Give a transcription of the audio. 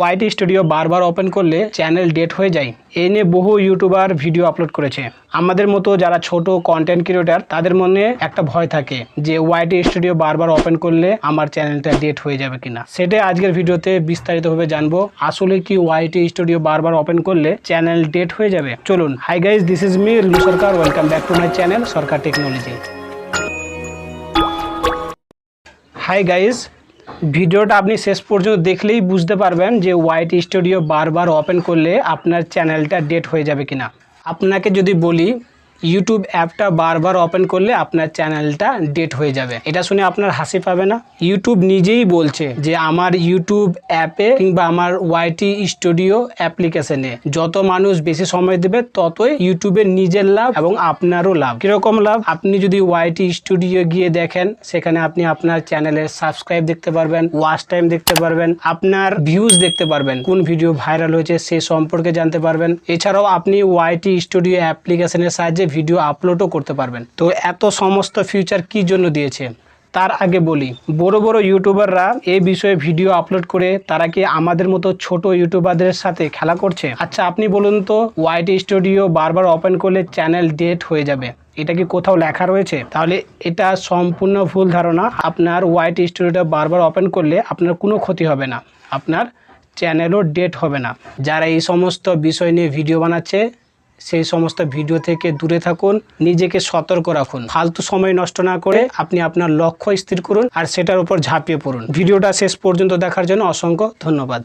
ওয়াইটি studio বারবার open করলে channel dead হয়ে যায়। এই নিয়ে বহু ইউটিউবার ভিডিও আপলোড করেছে। আমাদের মতো যারা ছোট কন্টেন্ট ক্রিয়েটার তাদের মনে একটা ভয় থাকে যে ওয়াইটি স্টুডিও বারবার ওপেন করলে আমার চ্যানেলটা ডেট হয়ে যাবে কিনা। সেটাই আজকের ভিডিওতে বিস্তারিতভাবে জানব। আসলে কি ওয়াইটি স্টুডিও বারবার ওপেন করলে চ্যানেল ডেট হয়ে যাবে? চলুন hi guys this is me Rilu Sarkar. Welcome back to my channel Sarkar technology hi guys ভিডিওটা আপনি শেষ পর্যন্ত দেখলেই বুঝতে পারবেন যে হোয়াইট স্টুডিও বারবার ওপেন করলে আপনার চ্যানেলটা ডেট হয়ে যাবে কিনা। আপনাকে যদি বলি ইউটিউব অ্যাপটা বারবার ওপেন করলে আপনার চ্যানেলটা ডেট হয়ে যাবে। এটা শুনে আপনার হাসি পাবে না। ইউটিউব নিজেই বলছে যে আমার ইউটিউব অ্যাপে কিংবা আমার ওয়াইটি স্টুডিও অ্যাপ্লিকেশনে যত মানুষ বেশি সময় দেবে, ততই ইউটিউবের নিজের লাভ এবং আপনারও লাভ। কীরকম লাভ? আপনি যদি ওয়াইটি স্টুডিও গিয়ে দেখেন, সেখানে আপনি আপনার চ্যানেলের সাবস্ক্রাইব দেখতে পারবেন ওয়াচ টাইম দেখতে পারবেন, আপনার ভিউজ দেখতে পারবেন, কোন ভিডিও ভাইরাল হয়েছে সে সম্পর্কে জানতে পারবেন। এছাড়াও আপনি ওয়াইটি স্টুডিও অ্যাপ্লিকেশনের সাহায্যে ভিডিও আপলোডও করতে পারবেন। তো এত সমস্ত ফিউচার কি জন্য দিয়েছে? তার আগে বলি, বড় বড় ইউটিউবাররা এই বিষয়ে ভিডিও আপলোড করে তারা কি আমাদের মতো ছোট ইউটিউবারদের সাথে খেলা করছে? আচ্ছা আপনি বলুন তো ওয়াইটি স্টুডিও বারবার ওপেন করলে চ্যানেল ডেট হয়ে যাবে। এটা কি কোথাও লেখা রয়েছে? তাহলে এটা সম্পূর্ণ ভুল ধারণা। আপনার ওয়াইটি স্টুডিওটা বারবার ওপেন করলে আপনার কোনো ক্ষতি হবে না। আপনার চ্যানেলও ডেট হবে না। যারা এই সমস্ত বিষয় নিয়ে ভিডিও বানাচ্ছে সেই সমস্ত ভিডিও থেকে দূরে থাকুন, নিজেকে সতর্ক রাখুন। ফালতু সময় নষ্ট না করে আপনি আপনার লক্ষ্য স্থির করুন আর সেটার উপর ঝাঁপিয়ে পড়ুন। ভিডিওটা শেষ পর্যন্ত দেখার জন্য অসংখ্য ধন্যবাদ।